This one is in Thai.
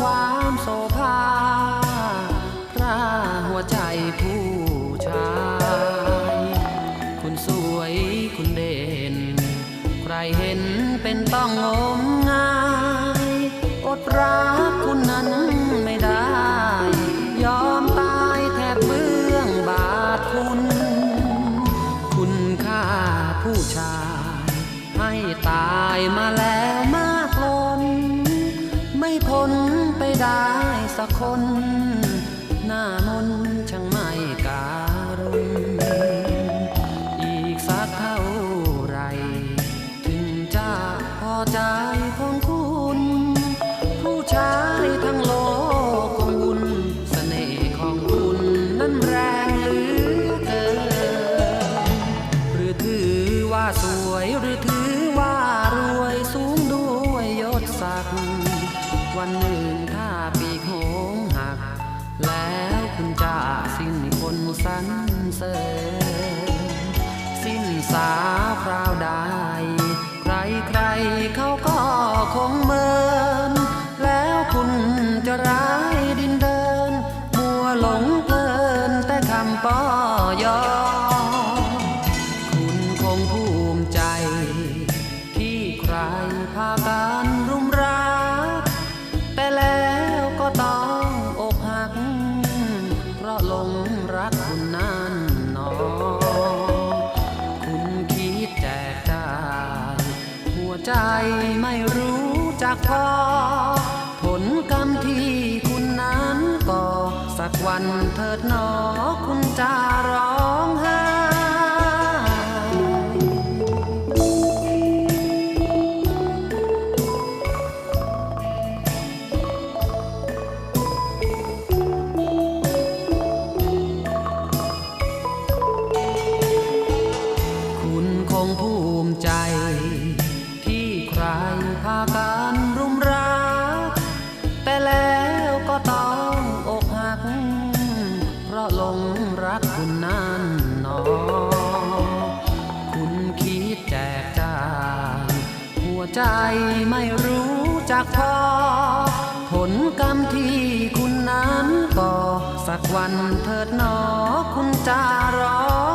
ความโสภาพระหัวใจผู้ชาย คุณสวยคุณเด่น ใครเห็นเป็นต้องงมงายอดรักคุณนั้นไม่ได้ ยอมตายแทบเบื้องบาทคุณ คุณค่าผู้ชาย ให้ตายมาแล้ว สักคนหน้ามน คนสรรเสริญสิ้นสาคราวใด ใครใครเขาก็คงเมิน แล้วคุณจะร้ายดินเดิน มัวหลงเพลินแต่คำป้อยอ คุณคงภูมิใจ ที่ใครพากัน ไม่รู้จักพอ ผลกรรมที่คุณนั้นก่อ สักวันเถิดหนอคุณจะร้องไห้คุณคงภูมิใจากันรุมรักแต่แล้วก็ต้องอกหัก เพราะหลงรักคุณนั่นหนอ คุณคิดแจกจ่ายหัวใจไม่รู้จักพอ ผลกรรมที่คุณนั้นก่อสักวันเถิดหนอคุณจะรอ